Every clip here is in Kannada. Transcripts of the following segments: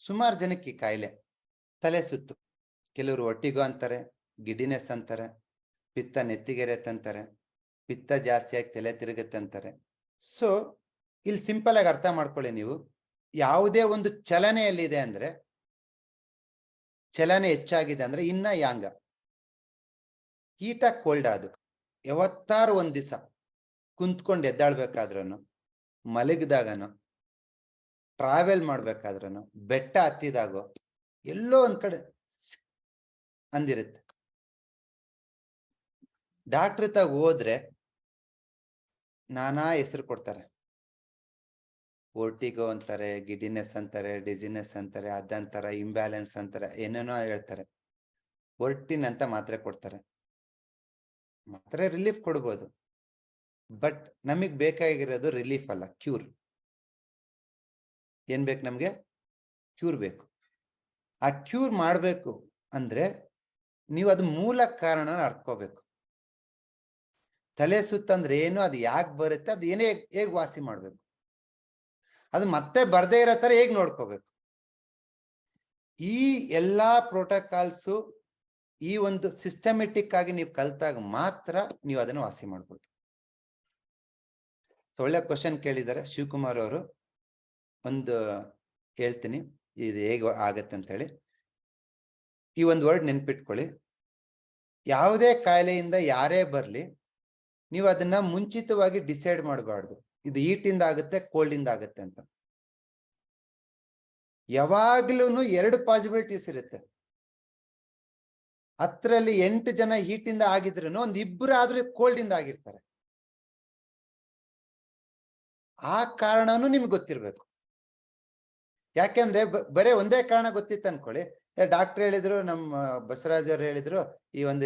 ಸುಮಾರು ಜನಕ್ಕೆ ಕಾಯಿಲೆ. ತಲೆ ಸುತ್ತು. ಕೆಲವರು ಒಟ್ಟಿಗೋ ಅಂತಾರೆ ಗಿಡಿನೆಸ್ ಅಂತಾರೆ, ಪಿತ್ತ ನೆತ್ತಿಗೆರೆ ಅಂತಾರೆ, ಪಿತ್ತ ಜಾಸ್ತಿ ಆಗಿ ತಲೆ ತಿರುಗತ್ತೆ ಅಂತಾರೆ. ಸೊ ಇಲ್ಲಿ ಸಿಂಪಲ್ ಆಗಿ ಅರ್ಥ ಮಾಡ್ಕೊಳ್ಳಿ ನೀವು. ಯಾವುದೇ ಒಂದು ಚಲನೆಯಲ್ಲಿದೆ ಅಂದ್ರೆ, ಚಲನೆ ಹೆಚ್ಚಾಗಿದೆ ಅಂದ್ರೆ ಇನ್ನ ಯಾಂಗ. ಈತ ಕೋಲ್ಡ್ ಅದು. ಯಾವತ್ತಾರು ಒಂದ್ ದಿವಸ ಕುಂತ್ಕೊಂಡು ಎದ್ದಾಳ್ಬೇಕಾದ್ರೂ ಮಲಗಿದಾಗನು ಟ್ರಾವೆಲ್ ಮಾಡ್ಬೇಕಾದ್ರೂ ಬೆಟ್ಟ ಹತ್ತಿದಾಗೋ, ಎಲ್ಲೋ ಒಂದ್ ಕಡೆ ಅಂದಿರುತ್ತೆ. ಡಾಕ್ಟ್ರ್ ತಾಗ ಹೋದ್ರೆ ನಾನಾ ಹೆಸರು ಕೊಡ್ತಾರೆ. ಓರ್ಟಿಗೋ ಅಂತಾರೆ ಗಿಡಿನೆಸ್ ಅಂತಾರೆ ಡಿಸಿನೆಸ್ ಅಂತಾರೆ ಅದಂತಾರ ಇಂಬ್ಯಾಲೆನ್ಸ್ ಅಂತಾರೆ, ಏನೇನೋ ಹೇಳ್ತಾರೆ. ಒರ್ಟಿನ್ ಅಂತ ಮಾತ್ರೆ ಕೊಡ್ತಾರೆ. ಮಾತ್ರೆ ರಿಲೀಫ್ ಕೊಡ್ಬೋದು. ಬಟ್ ನಮಗ್ ಬೇಕಾಗಿರೋದು ರಿಲೀಫ್ ಅಲ್ಲ ಕ್ಯೂರ್ ಏನ್ ಬೇಕು ನಮ್ಗೆ? ಕ್ಯೂರ್ ಬೇಕು. ಆ ಕ್ಯೂರ್ ಮಾಡ್ಬೇಕು ಅಂದ್ರೆ ನೀವು ಅದು ಮೂಲ ಕಾರಣ ಅರ್ಥಕೋಬೇಕು ತಲೆ ಸುತ್ತಂದ್ರೆ ಏನು, ಅದು ಯಾಕೆ ಬರುತ್ತೆ, ಅದು ಏನೇ ಹೇಗ್ ವಾಸಿ ಮಾಡ್ಬೇಕು. ಅದು ಮತ್ತೆ ಬರ್ದೇ ಇರೋ ತರ ಹೇಗ್ ನೋಡ್ಕೋಬೇಕು? ಈ ಎಲ್ಲಾ ಪ್ರೋಟೋಕಾಲ್ಸು ಈ ಒಂದು ಸಿಸ್ಟಮೆಟಿಕ್ ಆಗಿ ನೀವು ಕಲ್ತಾಗ ಮಾತ್ರ ನೀವು ಅದನ್ನ ವಾಸಿ ಮಾಡ್ಬೋದು. ಸೊ, ಒಳ್ಳೆ ಕ್ವಶನ್ ಕೇಳಿದ್ದಾರೆ ಶಿವಕುಮಾರ್ ಅವರು. ಒಂದು ಹೇಳ್ತೀನಿ, ಇದು ಹೇಗೆ ಆಗತ್ತೆ ಅಂತ ಹೇಳಿ ಈ ಒಂದು ವರ್ಡ್ ನೆನ್ಪಿಟ್ಕೊಳ್ಳಿ. ಯಾವುದೇ ಕಾಯಿಲೆಯಿಂದ ಯಾರೇ ಬರ್ಲಿ, ನೀವು ಅದನ್ನ ಮುಂಚಿತವಾಗಿ ಡಿಸೈಡ್ ಮಾಡಬಾರ್ದು. ಇದು ಈಟಿಂದ ಆಗುತ್ತೆ ಕೋಲ್ಡ್ ಇಂದ ಆಗುತ್ತೆ ಅಂತ. ಯಾವಾಗ್ಲೂ ಎರಡು ಪಾಸಿಬಿಲಿಟೀಸ್ ಇರುತ್ತೆ. ಹತ್ತರಲ್ಲಿ ಎಂಟು ಜನ ಹೀಟಿಂದ ಆಗಿದ್ರು ಒಂದ್ ಇಬ್ಬರು ಆದ್ರೂ ಕೋಲ್ಡ್ ಇಂದ ಆಗಿರ್ತಾರೆ. ಆ ಕಾರಣನೂ ನಿಮ್ಗೆ ಗೊತ್ತಿರ್ಬೇಕು. ಯಾಕೆಂದ್ರೆ ಬರೇ ಒಂದೇ ಕಾರಣ ಗೊತ್ತಿತ್ತು ಅನ್ಕೊಳ್ಳಿ. ಡಾಕ್ಟರ್ ಹೇಳಿದ್ರು ನಮ್ಮ ಬಸವರಾಜ್ ಅವ್ರು ಹೇಳಿದ್ರು, ಈ ಒಂದು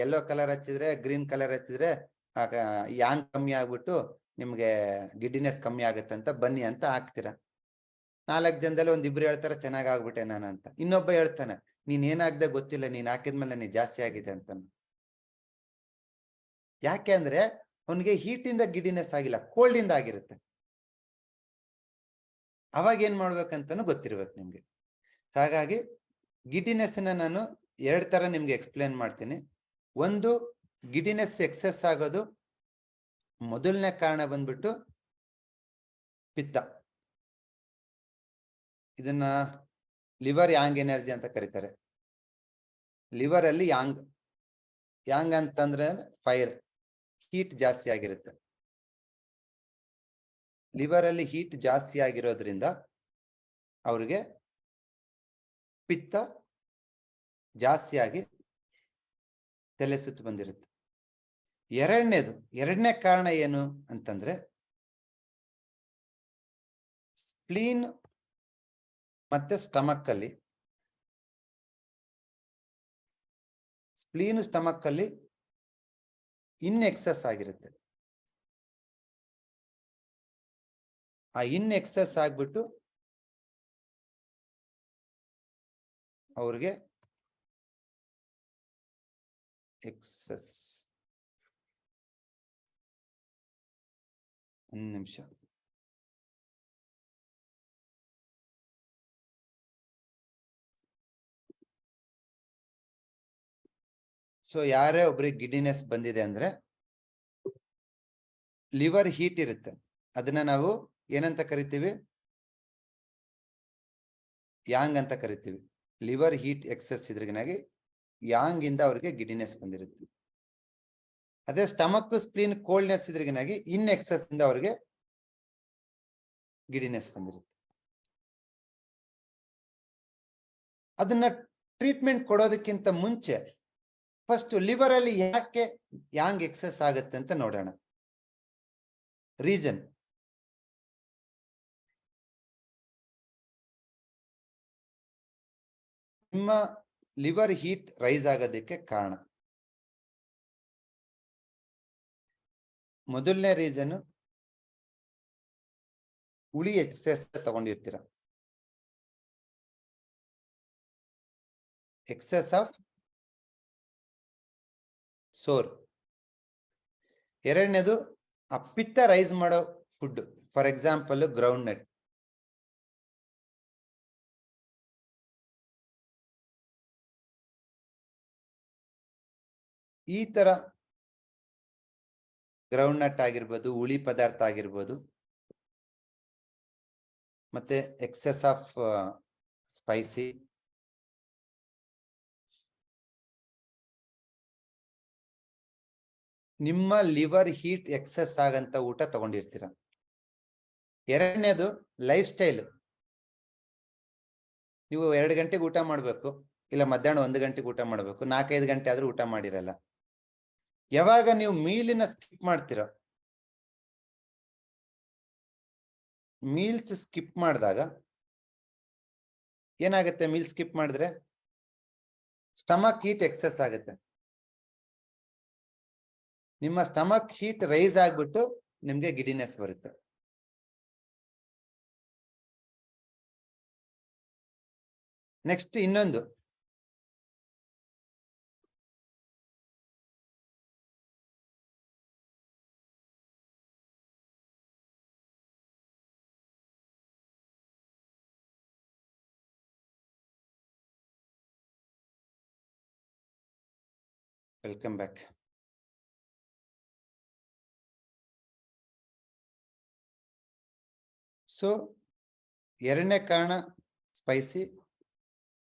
ಯೆಲ್ಲೋ ಕಲರ್ ಹಚ್ಚಿದ್ರೆ ಗ್ರೀನ್ ಕಲರ್ ಹಚ್ಚಿದ್ರೆ ಯಾಂಗ್ ಕಮ್ಮಿ ಆಗ್ಬಿಟ್ಟು ನಿಮ್ಗೆ ಗಿಡ್ಡಿನೆಸ್ ಕಮ್ಮಿ ಆಗುತ್ತೆ ಅಂತ ಬನ್ನಿ ಅಂತ ಹಾಕ್ತೀರ. ನಾಲ್ಕು ಜನದಲ್ಲಿ ಒಂದ್ ಇಬ್ರು ಹೇಳ್ತಾರೆ, ಚೆನ್ನಾಗ್ ಆಗ್ಬಿಟ್ಟೆ ನಾನು ಅಂತ. ಇನ್ನೊಬ್ಬ ಹೇಳ್ತಾನೆ, ನೀನ್ ಏನಾಗ್ದೆ ಗೊತ್ತಿಲ್ಲ, ನೀನ್ ಹಾಕಿದ್ಮೇಲೆ ನೀ ಜಾಸ್ತಿ ಆಗಿದೆ ಅಂತ ಯಾಕೆ ಅಂದ್ರೆ, ಅವನಿಗೆ ಹೀಟಿಂದ ಗಿಡಿನೆಸ್ ಆಗಿಲ್ಲ ಕೋಲ್ಡ್ ಇಂದ ಆಗಿರುತ್ತೆ. ಅವಾಗ ಏನ್ ಮಾಡ್ಬೇಕಂತಾನು ಗೊತ್ತಿರ್ಬೇಕು ನಿಮ್ಗೆ. ಹಾಗಾಗಿ ಗಿಡಿನೆಸ್ ನಾನು ಎರಡ್ ತರ ನಿಮ್ಗೆ ಎಕ್ಸ್ಪ್ಲೇನ್ ಮಾಡ್ತೀನಿ. ಒಂದು ಗಿಡಿನೆಸ್ ಎಕ್ಸೆಸ್ ಆಗೋದು ಮೊದಲನೇ ಕಾರಣ ಬಂದ್ಬಿಟ್ಟು ಪಿತ್ತ. ಇದನ್ನ ಲಿವರ್ ಯಾಂಗ್ ಎನರ್ಜಿ ಅಂತ ಕರೀತಾರೆ. ಲಿವರ್ ಅಲ್ಲಿ ಯಾಂಗ್ ಯಾಂಗ್ ಅಂತಂದ್ರೆ ಫೈರ್, ಹೀಟ್ ಜಾಸ್ತಿ ಆಗಿರುತ್ತೆ. ಲಿವರ್ ಅಲ್ಲಿ ಹೀಟ್ ಜಾಸ್ತಿ ಆಗಿರೋದ್ರಿಂದ ಅವರಿಗೆ ಪಿತ್ತ ಜಾಸ್ತಿಯಾಗಿ ತಲೆ ಸುತ್ತು ಬಂದಿರುತ್ತೆ. ಎರಡನೇದು, ಎರಡನೇ ಕಾರಣ ಏನು ಅಂತಂದ್ರೆ ಸ್ಪ್ಲೀನ್ ಮತ್ತೆ ಸ್ಟಮಕ್ ಅಲ್ಲಿ ಸ್ಪ್ಲೀನ್ ಸ್ಟಮಕ್ ಅಲ್ಲಿ ಇನ್ ಎಕ್ಸಸ್ ಆಗಿರುತ್ತೆ. ಆ ಇನ್ ಎಕ್ಸಸ್ ಆಗ್ಬಿಟ್ಟು ಅವ್ರಿಗೆ ಎಕ್ಸಸ್ ಒಂದು ನಿಮಿಷ. ಸೊ ಯಾರೇ ಒಬ್ರಿಗೆ ಗಿಡಿನೆಸ್ ಬಂದಿದೆ ಅಂದ್ರೆ ಲಿವರ್ ಹೀಟ್ ಇರುತ್ತೆ. ಅದನ್ನ ನಾವು ಏನಂತ ಕರಿತೀವಿ? ಯಾಂಗ್ ಅಂತ ಕರಿತೀವಿ. ಲಿವರ್ ಹೀಟ್ ಎಕ್ಸಸ್ ಇದ್ರಗಿನಾಗಿ ಯಾಂಗ್ ಇಂದ ಅವ್ರಿಗೆ ಗಿಡಿನೆಸ್ ಬಂದಿರುತ್ತೆ. ಅದೇ ಸ್ಟಮಕ್ ಸ್ಪ್ಲೀನ್ ಕೋಲ್ಡ್ನೆಸ್ ಇದ್ರಗಿನಾಗಿ ಇನ್ ಎಕ್ಸಸ್ ಇಂದ ಅವ್ರಿಗೆ ಗಿಡಿನೆಸ್ ಬಂದಿರುತ್ತೆ. ಅದನ್ನ ಟ್ರೀಟ್ಮೆಂಟ್ ಕೊಡೋದಕ್ಕಿಂತ ಮುಂಚೆ ಫಸ್ಟ್ ಲಿವರ್ ಅಲ್ಲಿ ಯಾಕೆ ಯಾಂಗ್ ಎಕ್ಸಸ್ ಆಗುತ್ತೆ ಅಂತ ನೋಡೋಣ. ರೀಸನ್. ನಿಮ್ಮ ಲಿವರ್ ಹೀಟ್ ರೈಸ್ ಆಗೋದಕ್ಕೆ ಕಾರಣ? ಮೊದಲನೇ ರೀಸನ್, ಹುಳಿ ಎಕ್ಸೆಸ್ ತಗೊಂಡಿರ್ತೀರ? Excess of sour. ಎರಡನೇದು ಅಪ್ಪಿತ್ತ ಪಿತ್ತ ರೈಸ್ ಮಾಡೋ food, for example groundnut ಈ ತರ ಗ್ರೌಂಡ್ ನಟ್ ಆಗಿರ್ಬೋದು, ಹುಳಿ ಪದಾರ್ಥ ಆಗಿರ್ಬೋದು, ಮತ್ತೆ ಎಕ್ಸೆಸ್ ಆಫ್ ಸ್ಪೈಸಿ ನಿಮ್ಮ ಲಿವರ್ ಹೀಟ್ ಎಕ್ಸೆಸ್ ಆಗಂತ ಊಟ ತಗೊಂಡಿರ್ತೀರ. ಎರಡನೇದು ಲೈಫ್ ಸ್ಟೈಲ್ ನೀವು ಎರಡು ಗಂಟೆಗೆ ಊಟ ಮಾಡಬೇಕು, ಇಲ್ಲ ಮಧ್ಯಾಹ್ನ ಒಂದು ಗಂಟೆಗೆ ಊಟ ಮಾಡಬೇಕು, ನಾಲ್ಕೈದು ಗಂಟೆ ಆದ್ರೂ ಊಟ ಮಾಡಿರಲ್ಲ. ಯಾವಾಗ ನೀವು ಮೀಲಿನ ಸ್ಕಿಪ್ ಮಾಡ್ತೀರ? ಮೀಲ್ಸ್ ಸ್ಕಿಪ್ ಮಾಡಿದಾಗ ಏನಾಗುತ್ತೆ ಮೀಲ್ ಸ್ಕಿಪ್ ಮಾಡಿದ್ರೆ? ಸ್ಟಮಕ್ ಹೀಟ್ ಎಕ್ಸೆಸ್ ಆಗುತ್ತೆ. ನಿಮ್ಮ ಸ್ಟಮಕ್ ಹೀಟ್ ರೈಸ್ ಆಗ್ಬಿಟ್ಟು ನಿಮ್ಗೆ ಗಿಡಿನೆಸ್ ಬರುತ್ತೆ. ನೆಕ್ಸ್ಟ್ ಇನ್ನೊಂದು. Welcome back. ಸೊ ಎರಡನೇ ಕಾರಣ ಸ್ಪೈಸಿ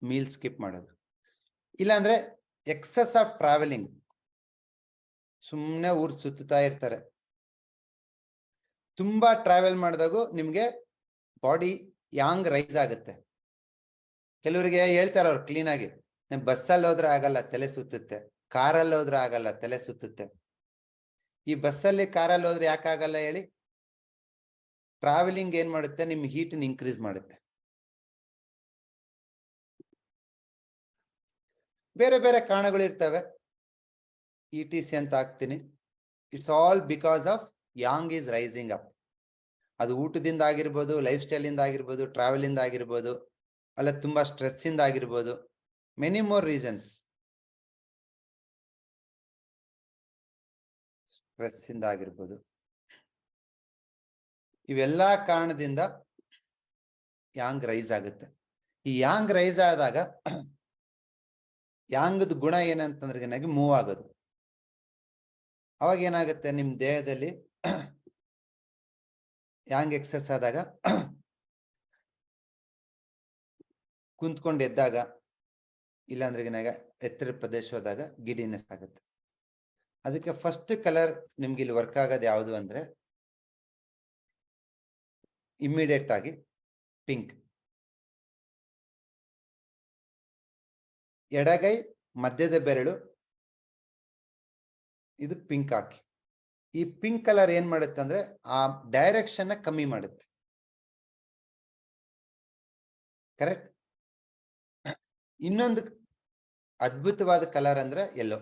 ಮೀಲ್ ಸ್ಕಿಪ್ ಮಾಡೋದು. ಇಲ್ಲಾಂದ್ರೆ ಎಕ್ಸಸ್ ಆಫ್ ಟ್ರಾವೆಲಿಂಗ್ ಸುಮ್ಮನೆ ಊರು ಸುತ್ತಾ ಇರ್ತಾರೆ. ತುಂಬಾ ಟ್ರಾವೆಲ್ ಮಾಡಿದಾಗೂ ನಿಮಗೆ ಬಾಡಿ ಯಾಂಗ್ ರೈಸ್ ಆಗುತ್ತೆ. ಕೆಲವರಿಗೆ ಹೇಳ್ತಾರೆ ಅವ್ರು ಕ್ಲೀನಾಗಿ ಬಸ್ಸಲ್ಲಿ ಹೋದ್ರೆ ಆಗಲ್ಲ, ತಲೆ ಸುತ್ತುತ್ತೆ. ಕಾರಲ್ಲಿ ಹೋದ್ರೆ ಆಗಲ್ಲ, ತಲೆ ಸುತ್ತುತ್ತೆ. ಈ ಬಸ್ಸಲ್ಲಿ ಕಾರಲ್ಲಿ ಹೋದ್ರೆ ಯಾಕಾಗಲ್ಲ ಹೇಳಿ? ಟ್ರಾವೆಲಿಂಗ್ ಏನ್ ಮಾಡುತ್ತೆ? ನಿಮ್ ಹೀಟ್ ಇನ್ಕ್ರೀಸ್ ಮಾಡುತ್ತೆ. ಬೇರೆ ಬೇರೆ ಕಾರಣಗಳು ಇರ್ತವೆ. ಇ ಟಿ ಸಿ ಅಂತ ಹಾಕ್ತೀನಿ. It's all because of yang is rising up ಅದು ಊಟದಿಂದ ಆಗಿರ್ಬೋದು ಲೈಫ್ ಸ್ಟೈಲ್ ಇಂದ ಆಗಿರ್ಬೋದು ಟ್ರಾವೆಲ್ ಇಂದ ಆಗಿರ್ಬೋದು, ಅಲ್ಲ ತುಂಬಾ ಸ್ಟ್ರೆಸ್ ಇಂದ ಆಗಿರ್ಬೋದು ಮೆನಿ ಮೋರ್ ರೀಸನ್ಸ್ ಸ್ಟ್ರೆಸ್ ಇಂದ ಆಗಿರ್ಬೋದು. ಇವೆಲ್ಲ ಕಾರಣದಿಂದ ಯಾಂಗ್ ರೈಸ್ ಆಗುತ್ತೆ. ಈ ಯಾಂಗ್ ರೈಸ್ ಆದಾಗ ಯಾಂಗದ ಗುಣ ಏನಂತಂದ್ರೆ ನನಗೆ ಮೂವ್ ಆಗೋದು. ಅವಾಗ ಏನಾಗುತ್ತೆ ನಿಮ್ ದೇಹದಲ್ಲಿ ಯಾಂಗ್ ಎಕ್ಸಸ್ ಆದಾಗ ಕುಂತ್ಕೊಂಡು ಎದ್ದಾಗ ಇಲ್ಲಾಂದ್ರೆ ಎತ್ತರ ಪ್ರದೇಶ ಹೋದಾಗ ಗಿಡಿನೆಸ್ ಆಗುತ್ತೆ. ಅದಕ್ಕೆ ಫಸ್ಟ್ ಕಲರ್ ನಿಮ್ಗೆ ಇಲ್ಲಿ ವರ್ಕ್ ಆಗೋದು ಯಾವುದು ಅಂದ್ರೆ ಇಮ್ಮಿಡಿಯೇಟ್ ಆಗಿ ಪಿಂಕ್ ಎಡಗೈ, ಮಧ್ಯದ ಬೆರಳು, ಇದು ಪಿಂಕ್ ಹಾಕಿ. ಈ ಪಿಂಕ್ ಕಲರ್ ಏನ್ ಮಾಡುತ್ತೆ ಅಂದ್ರೆ ಆ ಡೈರೆಕ್ಷನ್ ಕಮ್ಮಿ ಮಾಡುತ್ತೆ. ಕರೆಕ್ಟ್ ಇನ್ನೊಂದು ಅದ್ಭುತವಾದ ಕಲರ್ ಅಂದ್ರೆ ಎಲ್ಲೋ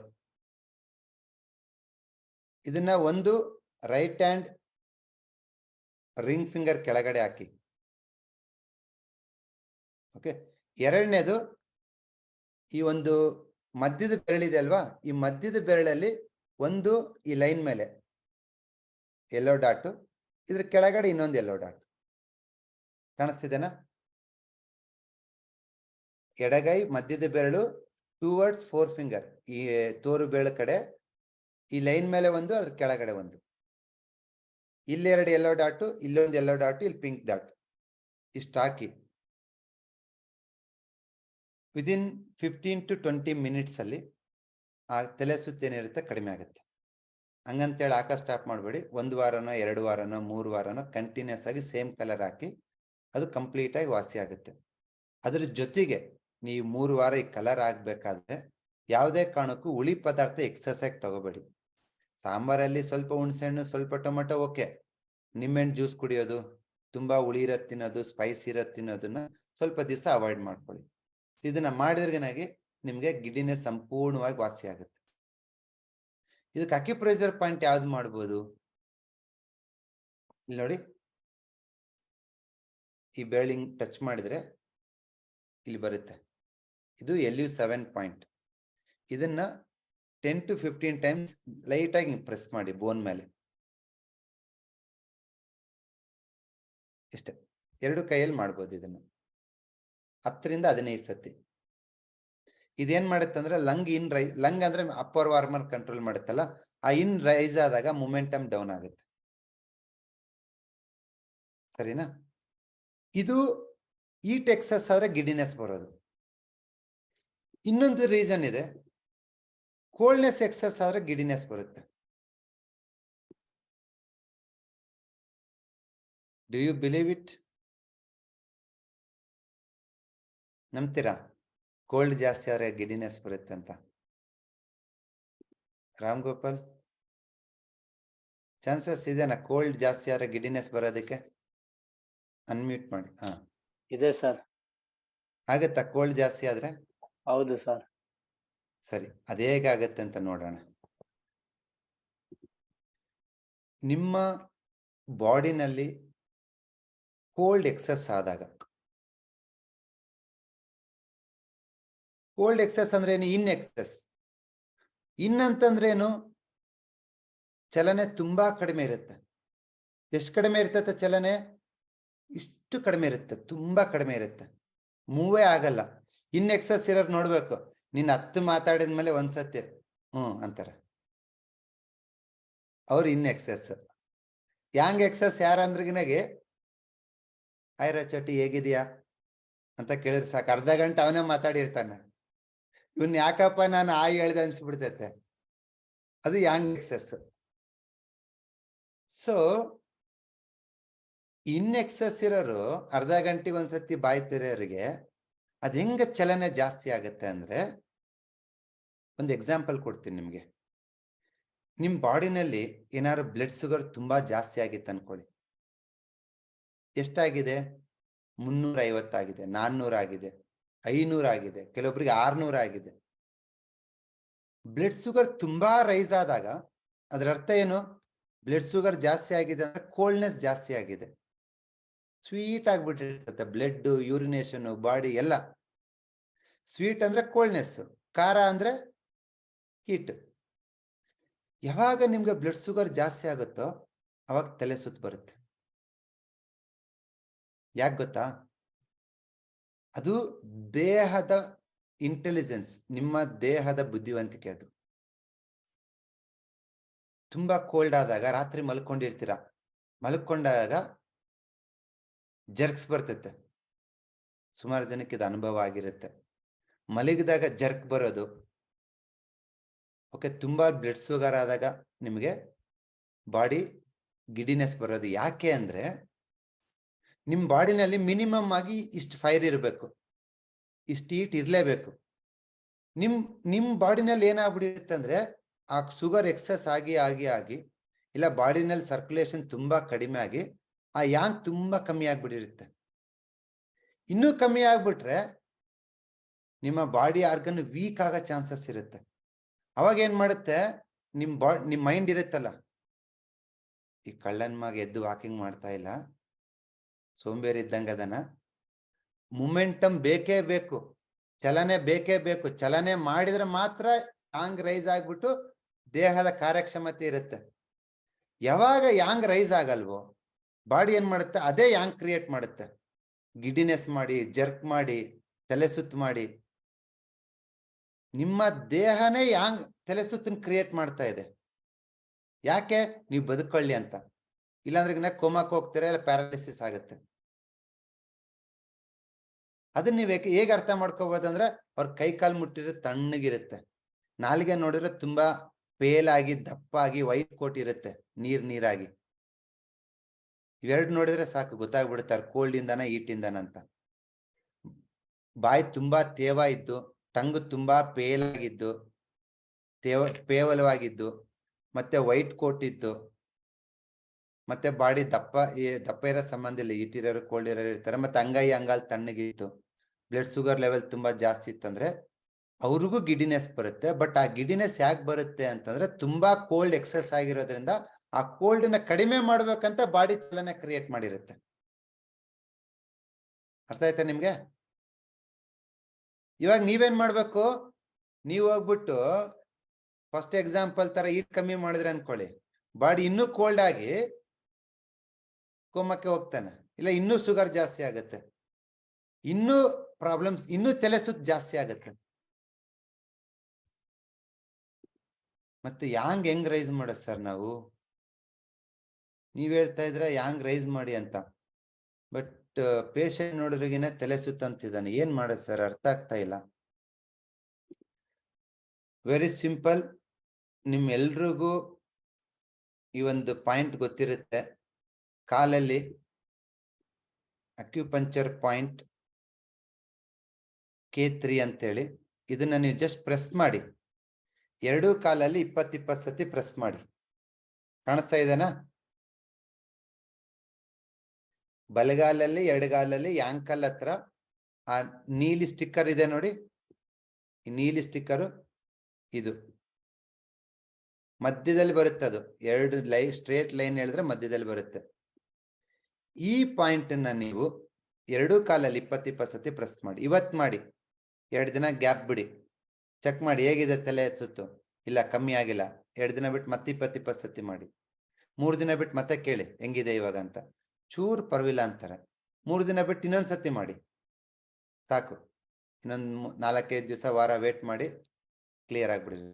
ಇದನ್ನ ಒಂದು ರೈಟ್ ಹ್ಯಾಂಡ್ ರಿಂಗ್ ಫಿಂಗರ್ ಕೆಳಗಡೆ ಹಾಕಿ. ಓಕೆ ಎರಡನೇದು ಈ ಒಂದು ಮಧ್ಯದ ಬೆರಳಿದೆ ಅಲ್ವಾ? ಈ ಮಧ್ಯದ ಬೆರಳಲ್ಲಿ ಒಂದು ಈ ಲೈನ್ ಮೇಲೆ ಎಲ್ಲೋ ಡಾಟು ಇದ್ರ ಕೆಳಗಡೆ ಇನ್ನೊಂದು ಎಲ್ಲೋ ಡಾಟ್ ಕಾಣಿಸ್ತಿದೆನಾ? ಎಡಗೈ ಮಧ್ಯದ ಬೆರಳು ಟೂವರ್ಡ್ಸ್ ಫೋರ್ ಫಿಂಗರ್ ಈ ತೋರು ಬೆರಳು ಕಡೆ ಈ ಲೈನ್ ಮೇಲೆ ಒಂದು, ಅದ್ರ ಕೆಳಗಡೆ ಒಂದು. ಇಲ್ಲೆರಡು ಎಲ್ಲೋ ಡಾಟು ಇಲ್ಲೊಂದು ಎಲ್ಲೋ ಡಾಟು ಇಲ್ಲಿ ಪಿಂಕ್ ಡಾಟ್ ಇಷ್ಟು ಹಾಕಿ. Within fifteen to twenty minutes ಅಲ್ಲಿ ಆ ತಲೆ ಸುತ್ತ ಏನಿರುತ್ತೆ ಕಡಿಮೆ ಆಗುತ್ತೆ. ಹಂಗಂತೇಳಿ ಹಾಕ ಸ್ಟಾಪ್ ಮಾಡಬೇಡಿ. ಒಂದು ವಾರನೋ, ಎರಡು ವಾರನೋ, ಮೂರು ವಾರನೋ ಕಂಟಿನ್ಯೂಸ್ ಆಗಿ ಸೇಮ್ ಕಲರ್ ಹಾಕಿ ಅದು ಕಂಪ್ಲೀಟ್ ಆಗಿ ವಾಸಿ ಆಗುತ್ತೆ. ಅದ್ರ ಜೊತೆಗೆ ನೀವು ಮೂರು ವಾರ ಈ ಕಲರ್ ಆಗಬೇಕಾದ್ರೆ ಯಾವುದೇ ಕಾರಣಕ್ಕೂ ಹುಳಿ ಪದಾರ್ಥ ಎಕ್ಸಸ್ ಆಗಿ ತಗೋಬೇಡಿ. ಸಾಂಬಾರಲ್ಲಿ ಸ್ವಲ್ಪ ಹುಣಸೆಹಣ್ಣು, ಸ್ವಲ್ಪ ಟೊಮೆಟೊ, ಓಕೆ. ನಿಂಬೆಹಣ್ಣು ಜ್ಯೂಸ್ ಕುಡಿಯೋದು, ತುಂಬಾ ಹುಳಿ ಇರೋದು ತಿನ್ನೋದು ಸ್ಪೈಸಿ ಇರೋದು ತಿನ್ನೋದನ್ನ ಸ್ವಲ್ಪ ದಿವಸ ಅವಾಯ್ಡ್ ಮಾಡ್ಕೊಳ್ಳಿ. ಇದನ್ನ ಮಾಡಿದ್ರಗೇನಾಗಿ ನಿಮ್ಗೆ ಗಿಡಿನೇ ಸಂಪೂರ್ಣವಾಗಿ ವಾಸಿ ಆಗುತ್ತೆ. ಇದಕ್ಕೆ ಅಕ್ಯುಪ್ರೆಷರ್ ಪಾಯಿಂಟ್ ಯಾವ್ದು ಮಾಡ್ಬೋದು? ಇಲ್ಲಿ ನೋಡಿ. ಈ ಬೆರಳಿಂಗ್ ಟಚ್ ಮಾಡಿದ್ರೆ ಇಲ್ಲಿ ಬರುತ್ತೆ. ಇದು ಎಲ್ ಯು ಸೆವೆನ್ ಪಾಯಿಂಟ್ ಇದನ್ನ ten to fifteen times light ಆಗಿ ಪ್ರೆಸ್ ಮಾಡಿ ಬೋನ್ ಮೇಲೆ. ಇಷ್ಟೇ. ಎರಡು ಕೈಯಲ್ಲಿ ಮಾಡ್ಬೋದು ಇದನ್ನು. ಹತ್ತರಿಂದ ಹದಿನೈದು ಸತಿ. ಇದೇನ್ ಮಾಡುತ್ತೆ ಅಂದ್ರೆ ಲಂಗ್ ಇನ್ ರೈ ಲಂಗ್ ಅಂದ್ರೆ ಅಪ್ಪರ್ ವಾರ್ಮರ್ ಕಂಟ್ರೋಲ್ ಮಾಡುತ್ತಲ್ಲ, ಆ ಇನ್ ರೈಸ್ ಆದಾಗ ಮೊಮೆಂಟಮ್ ಡೌನ್ ಆಗುತ್ತೆ. ಸರಿನಾ? ಇದು ಈ ಟೆಕ್ಸಸ್ ಆದ್ರೆ ಗಿಡಿನೆಸ್ ಬರೋದು. ಇನ್ನೊಂದು ರೀಸನ್ ಇದೆ. ಕೋಲ್ಡ್ನೆಸ್ ಎಕ್ಸಸ್ ಆದ್ರೆ ಗಿಡಿನೆಸ್ ಬರುತ್ತೆ. ಡು ಯು ಬಿಲೀವ್ ಇಟ್ ನಂಬ್ತೀರಾ? ಕೋಲ್ಡ್ ಜಾಸ್ತಿ ಆದ್ರೆ ಗಿಡಿನೆಸ್ ಬರುತ್ತೆ ಅಂತ. ರಾಮ್ ಗೋಪಾಲ್? ಚಾನ್ಸಸ್ ಇದೆನಾ ಕೋಲ್ಡ್ ಜಾಸ್ತಿ ಆದ್ರೆ ಗಿಡಿನೆಸ್ ಬರೋದಕ್ಕೆ? ಅನ್ಮ್ಯೂಟ್ ಮಾಡಿ ಹಾ. ಇದೆ ಸರ್. ಆಗತ್ತಾ ಕೋಲ್ಡ್ ಜಾಸ್ತಿ ಆದ್ರೆ? ಹೌದು ಸರ್. ಸರಿ ಅದೇಗಾಗತ್ತೆ ಅಂತ ನೋಡೋಣ. ನಿಮ್ಮ ಬಾಡಿನಲ್ಲಿ ಕೋಲ್ಡ್ ಎಕ್ಸಸ್ ಆದಾಗ ಕೋಲ್ಡ್ ಎಕ್ಸಸ್ ಅಂದ್ರೆ ಏನು ಇನ್ ಎಕ್ಸಸ್. ಇನ್ ಅಂತಂದ್ರೆ ಏನು ಚಲನೆ ತುಂಬಾ ಕಡಿಮೆ ಇರುತ್ತೆ. ಎಷ್ಟು ಕಡಿಮೆ ಇರ್ತತೆ ಚಲನೆ? ಇಷ್ಟು ಕಡಿಮೆ ಇರುತ್ತೆ, ತುಂಬಾ ಕಡಿಮೆ ಇರುತ್ತೆ. ಮೂವೇ ಆಗಲ್ಲ. ಇನ್ ಎಕ್ಸಸ್ ಇರೋರು ನೋಡ್ಬೇಕು. ನೀನ್ ಹತ್ತು ಮಾತಾಡಿದ್ಮೇಲೆ ಸತ್ಯ ಹ್ಮ್ ಅಂತಾರೆ. ಅವ್ರು ಇನ್ ಎಕ್ಸಸ್. ಯಾಂಗ್ ಎಕ್ಸಸ್ ಯಾರಂದ್ರಿಗಿನಾಗೆ ಆಯ್ರ ಚಟಿ ಹೇಗಿದ್ಯಾ? ಅಂತ ಕೇಳಿದ್ರೆ ಸಾಕು. ಅರ್ಧ ಗಂಟೆ ಅವನೇ ಮಾತಾಡಿರ್ತಾನೆ. ಇವನ್ ಯಾಕಪ್ಪ ನಾನು ಆ ಹೇಳ್ದೆ ಅನ್ಸ್ಬಿಡ್ತೈತೆ. ಅದು yang excess. So yin excess ಇರೋರು ಅರ್ಧ ಗಂಟೆಗೆ ಒಂದ್ಸತಿ ಬಾಯ್ತಿರೋರಿಗೆ ಅದ್ ಹೆಂಗೆ ಚಲನೆ ಜಾಸ್ತಿ ಆಗುತ್ತೆ ಅಂದ್ರೆ, ಒಂದು ಎಕ್ಸಾಂಪಲ್ ಕೊಡ್ತೀನಿ ನಿಮ್ಗೆ. ನಿಮ್ಮ ಬಾಡಿನಲ್ಲಿ ಏನಾದ್ರು ಬ್ಲಡ್ ಶುಗರ್ ತುಂಬಾ ಜಾಸ್ತಿ ಆಗಿತ್ತು ಅನ್ಕೊಳ್ಳಿ. ಎಷ್ಟಾಗಿದೆ? ಮುನ್ನೂರ ಐವತ್ತಾಗಿದೆ ನಾನ್ನೂರ ಆಗಿದೆ, ಐನೂರ ಆಗಿದೆ, ಕೆಲವೊಬ್ರಿಗೆ ಆರ್ನೂರ ಆಗಿದೆ. ಬ್ಲಡ್ ಶುಗರ್ ತುಂಬಾ ರೈಸ್ ಆದಾಗ, ಅದರ ಅರ್ಥ ಏನು? ಬ್ಲಡ್ ಶುಗರ್ ಜಾಸ್ತಿ ಆಗಿದೆ ಅಂದ್ರೆ ಕೋಲ್ಡ್ನೆಸ್ ಜಾಸ್ತಿ ಆಗಿದೆ. ಸ್ವೀಟ್ ಆಗ್ಬಿಟ್ಟಿರ್ತತೆ ಬ್ಲಡ್ ಯೂರಿನೇಷನ್ ಬಾಡಿ ಎಲ್ಲ. ಸ್ವೀಟ್ ಅಂದ್ರೆ ಕೋಲ್ಡ್ನೆಸ್ ಖಾರ ಅಂದ್ರೆ ಹೀಟ್ ಯಾವಾಗ ನಿಮ್ಗೆ ಬ್ಲಡ್ ಶುಗರ್ ಜಾಸ್ತಿ ಆಗುತ್ತೋ, ಅವಾಗ ತಲೆ ಸುತ್ತ ಬರುತ್ತೆ. ಯಾಕೆ ಗೊತ್ತಾ? ಅದು ದೇಹದ ಇಂಟೆಲಿಜೆನ್ಸ್ ನಿಮ್ಮ ದೇಹದ ಬುದ್ಧಿವಂತಿಕೆ ಅದು. ತುಂಬಾ ಕೋಲ್ಡ್ ಆದಾಗ, ರಾತ್ರಿ ಮಲ್ಕೊಂಡಿರ್ತೀರ? ಮಲ್ಕೊಂಡಾಗ ಜರ್ಕ್ಸ್ ಬರ್ತೈತೆ. ಸುಮಾರು ಜನಕ್ಕೆ ಇದು ಅನುಭವ ಆಗಿರುತ್ತೆ. ಮಲಗಿದಾಗ ಜರ್ಕ್ ಬರೋದು. ಓಕೆ, ತುಂಬಾ ಬ್ಲಡ್ ಶುಗರ್ ಆದಾಗ ನಿಮಗೆ ಬಾಡಿ ಗಿಡಿನೆಸ್ ಬರೋದು. ಯಾಕೆ ಅಂದ್ರೆ ನಿಮ್ಮ ಬಾಡಿನಲ್ಲಿ ಮಿನಿಮಮ್ ಆಗಿ ಇಷ್ಟು ಫೈರ್ ಇರಬೇಕು. ಇಷ್ಟು ಈಟ್ ಇರಲೇಬೇಕು. ನಿಮ್ ನಿಮ್ಮ ಬಾಡಿನಲ್ಲಿ ಏನಾಗ್ಬಿಡುತ್ತೆ ಅಂದ್ರೆ ಆ ಶುಗರ್ ಎಕ್ಸಸ್ ಆಗಿ ಆಗಿ ಆಗಿ, ಇಲ್ಲ ಬಾಡಿನಲ್ಲಿ ಸರ್ಕ್ಯುಲೇಷನ್ ತುಂಬಾ ಕಡಿಮೆ ಆಗಿ ಆ ಯಾಂಗ್ ತುಂಬಾ ಕಮ್ಮಿ ಆಗ್ಬಿಟ್ಟಿರುತ್ತೆ. ಇನ್ನೂ ಕಮ್ಮಿ ಆಗ್ಬಿಟ್ರೆ ನಿಮ್ಮ ಬಾಡಿ ಆರ್ಗನ್ ವೀಕ್ ಆಗೋ ಚಾನ್ಸಸ್ ಇರುತ್ತೆ. ಅವಾಗ ಏನ್ ಮಾಡುತ್ತೆ? ನಿಮ್ ಬಾ, ನಿಮ್ ಮೈಂಡ್ ಇರುತ್ತಲ್ಲ. ಈ ಕಳ್ಳನ್ ಮಗ ಎದ್ದು ವಾಕಿಂಗ್ ಮಾಡ್ತಾ ಇಲ್ಲ. ಸೋಂಬೇರಿ ಇದ್ದಂಗ ಅದನ. ಮುಮೆಂಟಮ್ ಬೇಕೇ ಬೇಕು. ಚಲನೆ ಬೇಕೇ ಬೇಕು. ಚಲನೆ ಮಾಡಿದ್ರೆ ಮಾತ್ರ ಯಾಂಗ್ ರೈಸ್ ಆಗ್ಬಿಟ್ಟು ದೇಹದ ಕಾರ್ಯಕ್ಷಮತೆ ಇರುತ್ತೆ. ಯಾವಾಗ ಯಾಂಗ್ ರೈಸ್ ಆಗಲ್ವೋ ಬಾಡಿ ಏನ್ ಮಾಡುತ್ತೆ? ಅದೇ ಯಾಂಗ್ ಕ್ರಿಯೇಟ್ ಮಾಡುತ್ತೆ. ಗಿಡಿನೆಸ್ ಮಾಡಿ, ಜರ್ಕ್ ಮಾಡಿ, ತಲೆ ಸುತ್ತು ಮಾಡಿ. ನಿಮ್ಮ ದೇಹನೇ ಯಾಂಗ್ ತಲೆ ಸುತ್ತನ್ ಕ್ರಿಯೇಟ್ ಮಾಡ್ತಾ ಇದೆ. ಯಾಕೆ? ನೀವು ಬದುಕೊಳ್ಳಿ ಅಂತ. ಇಲ್ಲಾಂದ್ರೆ ಕೋಮಾಕ್ ಹೋಗ್ತೀರಾ ಇಲ್ಲ ಪ್ಯಾರಾಲಿಸಿಸ್ ಆಗುತ್ತೆ. ಅದನ್ನ ನೀವ್ ಹೇಗೆ ಅರ್ಥ ಮಾಡ್ಕೋಬೋದಂದ್ರೆ ಅವ್ರ ಕೈ ಕಾಲು ಮುಟ್ಟಿದ್ರೆ ತಣ್ಣಗಿರುತ್ತೆ. ನಾಲಿಗೆ ನೋಡಿದ್ರೆ ತುಂಬಾ ಪೇಲಾಗಿ, ದಪ್ಪಾಗಿ, ವೈಟ್ ಕೋಟ್ ಇರುತ್ತೆ, ನೀರ್ ನೀರಾಗಿ. ಇವೆರಡು ನೋಡಿದ್ರೆ ಸಾಕು ಗೊತ್ತಾಗ್ಬಿಡ್ತಾರೆ ಕೋಲ್ಡ್ ಇಂದನ ಈಟ್ ಇಂದಾನ ಅಂತ. ಬಾಯಿ ತುಂಬಾ ತೇವ ಇದ್ದು ಟಂಗು ತುಂಬಾ ಪೇಲಾಗಿದ್ದು, ತೇವ, ಪೇವಲವಾಗಿದ್ದು, ಮತ್ತೆ ವೈಟ್ ಕೋಟ್ ಇದ್ದು, ಮತ್ತೆ ಬಾಡಿ ದಪ್ಪ ದಪ್ಪ ಇರೋ ಸಂಬಂಧ ಇಲ್ಲ. ಇಟ್ಟಿರೋರು ಕೋಲ್ಡ್ ಇರೋರು ಇರ್ತಾರೆ. ಮತ್ತೆ ಅಂಗೈ ಅಂಗಾಲ್ ತಣ್ಣಗಿತ್ತು. ಬ್ಲಡ್ ಶುಗರ್ ಲೆವೆಲ್ ತುಂಬಾ ಜಾಸ್ತಿ ಇತ್ತಂದ್ರೆ ಅವ್ರಿಗೂ ಗಿಡಿನೆಸ್ ಬರುತ್ತೆ. ಬಟ್ ಆ ಗಿಡಿನೆಸ್ ಯಾಕೆ ಬರುತ್ತೆ ಅಂತಂದ್ರೆ ತುಂಬಾ ಕೋಲ್ಡ್ ಎಕ್ಸಸ್ ಆಗಿರೋದ್ರಿಂದ ಆ ಕೋಲ್ಡ್ನ ಕಡಿಮೆ ಮಾಡ್ಬೇಕಂತ ಬಾಡಿ ಚಲನೆ ಕ್ರಿಯೇಟ್ ಮಾಡಿರುತ್ತೆ. ಅರ್ಥ ಆಯ್ತಾ ನಿಮ್ಗೆ? ಇವಾಗ ನೀವೇನ್ ಮಾಡ್ಬೇಕು? ನೀವು ಹೋಗ್ಬಿಟ್ಟು ಫಸ್ಟ್ ಎಕ್ಸಾಂಪಲ್ ತರ ಈಟ್ ಕಮ್ಮಿ ಮಾಡಿದ್ರೆ ಅನ್ಕೊಳ್ಳಿ. ಬಾಡಿ ಇನ್ನೂ ಕೋಲ್ಡ್ ಆಗಿ ಕೋಮಕ್ಕೆ ಹೋಗ್ತಾನೆ. ಇಲ್ಲ, ಇನ್ನೂ ಶುಗರ್ ಜಾಸ್ತಿ ಆಗುತ್ತೆ. ಇನ್ನೂ ಪ್ರಾಬ್ಲಮ್ಸ್ ಇನ್ನೂ ತಲೆ ಸುತ್ತ ಜಾಸ್ತಿ ಆಗುತ್ತೆ. ಮತ್ತೆ ಯಾಂಗ್ ಹೆಂಗ್ ರೈಸ್ ಮಾಡೋದು ಸರ್ ನಾವು? ನೀವ್ ಹೇಳ್ತಾ ಇದ್ರೆ ಯಾಂಗ್ ರೈಸ್ ಮಾಡಿ ಅಂತ. ಬಟ್, ಪೇಷಂಟ್ ನೋಡಿದ್ರಿಗಿನ ತಲೆ ಸುತ್ತಂತಿದ್ದಾನೆ. ಏನ್ ಮಾಡೋದು ಸರ್? ಅರ್ಥ ಆಗ್ತಾ ಇಲ್ಲ. Very simple. ನಿಮ್ ಎಲ್ರಿಗೂ ಈ ಒಂದು ಪಾಯಿಂಟ್ ಗೊತ್ತಿರುತ್ತೆ. ಕಾಲಲ್ಲಿ ಅಕ್ಯುಪಂಚರ್ ಪಾಯಿಂಟ್ ಕೆ ತ್ರೀ ಅಂತೇಳಿ. ಇದನ್ನ ನೀವು ಜಸ್ಟ್ ಪ್ರೆಸ್ ಮಾಡಿ. ಎರಡೂ ಕಾಲಲ್ಲಿ ಇಪ್ಪತ್ತಿಪ್ಪತ್ತು ಇಪ್ಪತ್ ಸತಿ ಪ್ರೆಸ್ ಮಾಡಿ. ಕಾಣಿಸ್ತಾ ಇದೆನಾ? ಬಲಗಾಲಲ್ಲಿ, ಎಡಗಾಲಲ್ಲಿ ಯಾಂಕಲ್ ಹತ್ರ, ಆ ನೀಲಿ ಸ್ಟಿಕ್ಕರ್ ಇದೆ ನೋಡಿ. ಈ ನೀಲಿ ಸ್ಟಿಕ್ಕರು ಇದು. ಮಧ್ಯದಲ್ಲಿ ಬರುತ್ತೆ ಅದು. ಎರಡು ಲೈ ಸ್ಟ್ರೇಟ್ ಲೈನ್ ಹೇಳಿದ್ರೆ ಮಧ್ಯದಲ್ಲಿ ಬರುತ್ತೆ. ಈ ಪಾಯಿಂಟ್ ಅನ್ನ ನೀವು ಎರಡೂ ಕಾಲಲ್ಲಿ ಇಪ್ಪತ್ತು ಇಪ್ಪತ್ತು ಸತಿ ಪ್ರೆಸ್ ಮಾಡಿ. ಇವತ್ತು ಮಾಡಿ. ಎರಡು ದಿನ ಗ್ಯಾಪ್ ಬಿಡಿ. ಚೆಕ್ ಮಾಡಿ. ಹೇಗಿದೆ ತಲೆ ಎತ್ತುತ್ತು? ಇಲ್ಲ, ಕಮ್ಮಿ ಆಗಿಲ್ಲ. ಎರಡು ದಿನ ಬಿಟ್ಟು ಮತ್ತೆ ಇಪ್ಪತ್ತು ಇಪ್ಪತ್ತು ಸತಿ ಮಾಡಿ. ಮೂರು ದಿನ ಬಿಟ್ಟು ಮತ್ತೆ ಕೇಳಿ. ಹೆಂಗಿದೆ ಇವಾಗ ಅಂತ. ಚೂರ್ ಪರವಿಲ್ಲ ಅಂತಾರೆ. ಮೂರು ದಿನ ಬಿಟ್ಟು ಇನ್ನೊಂದ್ ಸತಿ ಮಾಡಿ. ಸಾಕು. ಇನ್ನೊಂದು ನಾಲ್ಕೈದು ದಿವಸ ವಾರ ವೇಟ್ ಮಾಡಿ ಕ್ಲಿಯರ್ ಆಗ್ಬಿಡಿರಿ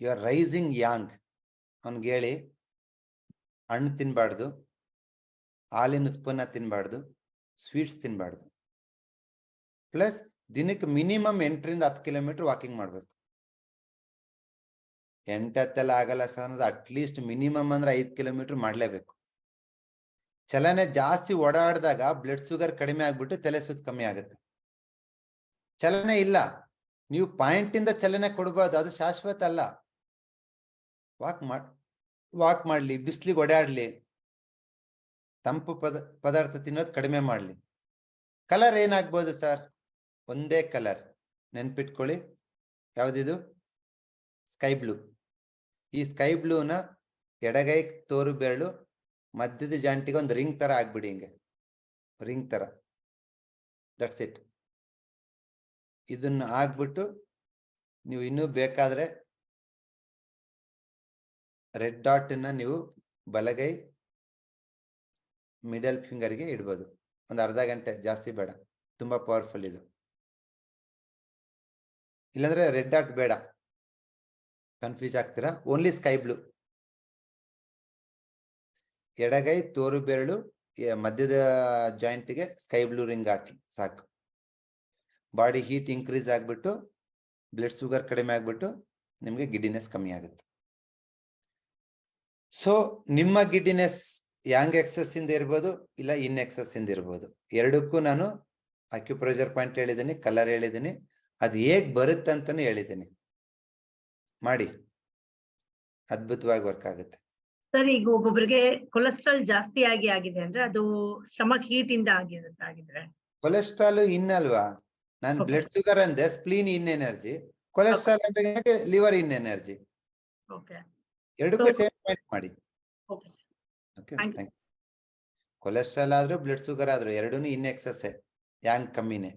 ಯು ಆರ್ ರೈಸಿಂಗ್ ಯಾಂಗ್ ಅವ್ನಿಗೆ ಹೇಳಿ, ಹಣ್ಣು ತಿನ್ನಬಾರ್ದು ಹಾಲಿನ ಉತ್ಪನ್ನ ತಿನ್ನಬಾರ್ದು ಸ್ವೀಟ್ಸ್ ತಿನ್ನಬಾರ್ದು ಪ್ಲಸ್ ದಿನಕ್ಕೆ ಮಿನಿಮಮ್ ಎಂಟರಿಂದ ಹತ್ತು ಕಿಲೋಮೀಟರ್ ವಾಕಿಂಗ್ ಮಾಡ್ಬೇಕು. ಎಂಟತ್ತೆಲ್ಲ ಆಗಲ್ಲ ಸರ್ ಅನ್ನೋದು ಅಟ್ಲೀಸ್ಟ್ ಮಿನಿಮಮ್ ಅಂದ್ರೆ ಐದು ಕಿಲೋಮೀಟರ್ ಮಾಡಲೇಬೇಕು. ಚಲನೆ ಜಾಸ್ತಿ ಓಡಾಡಿದಾಗ ಬ್ಲಡ್ ಶುಗರ್ ಕಡಿಮೆ ಆಗ್ಬಿಟ್ಟು ತಲೆ ಸುತ್ತ ಕಮ್ಮಿ ಆಗುತ್ತೆ. ಚಲನೆ ಇಲ್ಲ. ನೀವು ಪಾಯಿಂಟ್ ಇಂದ ಚಲನೆ ಕೊಡಬಾರ್ದು, ಅದು ಶಾಶ್ವತ ಅಲ್ಲ. ವಾಕ್ ಮಾಡ್ ವಾಕ್ ಮಾಡ್ಲಿ, ಬಿಸ್ಲಿಗೆ ಓಡಾಡ್ಲಿ. ತಂಪು ಪದ, ಪದಾರ್ಥ ತಿನ್ನೋದು ಕಡಿಮೆ ಮಾಡ್ಲಿ. ಕಲರ್ ಏನಾಗ್ಬೋದು ಸರ್ ಒಂದೇ ಕಲರ್ ನೆನ್ಪಿಟ್ಕೊಳ್ಳಿ. ಯಾವ್ದಿದು? Sky blue. ಈ ಸ್ಕೈ ಬ್ಲೂನ ಎಡಗೈ ತೋರು ಬೆರಳು, ಮಧ್ಯದ ಜಾಂಟಿಗೆ ಒಂದು ರಿಂಗ್ ತರ ಆಗ್ಬಿಡಿ ಹಿಂಗೆ. ರಿಂಗ್ ತರ. ದಟ್ಸ್ ಇಟ್ ಇದನ್ನ ಆಗ್ಬಿಟ್ಟು ನೀವು ಇನ್ನೂ ಬೇಕಾದ್ರೆ ರೆಡ್ ಡಾಟ್ ಅನ್ನ ನೀವು ಬಲಗೈ ಮಿಡಲ್ ಫಿಂಗರ್ಗೆ ಇಡ್ಬೋದು. ಒಂದು ಅರ್ಧ ಗಂಟೆ, ಜಾಸ್ತಿ ಬೇಡ. ತುಂಬಾ ಪವರ್ಫುಲ್ ಇದು. ಇಲ್ಲಾಂದ್ರೆ ರೆಡ್ ಡಾಟ್ ಬೇಡ. ಕನ್ಫ್ಯೂಸ್ ಆಗ್ತೀರಾ? ಓನ್ಲಿ ಸ್ಕೈ ಬ್ಲೂ ಎಡಗೈ, ತೋರು ಬೆರಳು ಮಧ್ಯದ ಜಾಯಿಂಟ್ಗೆ ಸ್ಕೈ ಬ್ಲೂ ರಿಂಗ್ ಹಾಕಿ, ಸಾಕು. ಬಾಡಿ ಹೀಟ್ ಇನ್ಕ್ರೀಸ್ ಆಗ್ಬಿಟ್ಟು ಬ್ಲಡ್ ಶುಗರ್ ಕಡಿಮೆ ಆಗ್ಬಿಟ್ಟು, ನಿಮಗೆ ಗಿಡ್ಡಿನೆಸ್ ಕಮ್ಮಿ ಆಗುತ್ತೆ. ಸೊ ನಿಮ್ಮ ಗಿಡ್ಡಿನೆಸ್ ಯಾಂಗ್ ಎಕ್ಸಸ್ ಇಂದ ಇರ್ಬೋದು, ಇಲ್ಲ ಇನ್ ಎಕ್ಸಸ್ ಇಂದ ಇರ್ಬೋದು. ಎರಡಕ್ಕೂ ನಾನು ಅಕ್ಯುಪ್ರೆಷರ್ ಪಾಯಿಂಟ್ ಹೇಳಿದ್ದೀನಿ ಕಲರ್ ಹೇಳಿದ್ದೀನಿ. ಅದು ಹೇಗೆ ಬರುತ್ತೆ ಅಂತಾನೆ ಹೇಳಿದ್ದೀನಿ. ಮಾಡಿ. ಅದ್ಭುತವಾಗಿ ವರ್ಕ್ ಆಗುತ್ತೆ. ಸರ್ ಈಗ ಒಬ್ಬೊಬ್ಬರಿಗೆ ಕೊಲೆಸ್ಟ್ರಾಲ್ ಜಾಸ್ತಿ ಆಗಿ ಆಗಿದೆ ಅಂದ್ರೆ ಅದು ಸ್ಟಮಕ್ ಹೀಟ್ ಇಂದ ಆಗಿದೆ ಆಗಿದ್ರೆ. ಕೊಲೆಸ್ಟ್ರಾಲ್ ಇನ್ ಅಲ್ವಾ ನಾನು ಬ್ಲಡ್ ಶುಗರ್ ಅಂದೆ ಸ್ಪ್ಲೀನ್ ಇನ್ ಎನರ್ಜಿ ಕೊಲೆಸ್ಟ್ರಾಲ್ ಅಂದ್ರೆ ಲಿವರ್ ಇನ್ ಎನರ್ಜಿ ಎರಡಕ್ಕೂ ಸೇಮ್ ಮಾಡಿ ಕೊಲೆಸ್ಟ್ರಾಲ್ ಆದ್ರೂ ಬ್ಲಡ್ ಶುಗರ್ ಆದ್ರೂ ಎರಡೂ ಇನ್ ಎಕ್ಸಸ್ ಯಾಂಗ್ ಕಮ್ಮಿನೇ.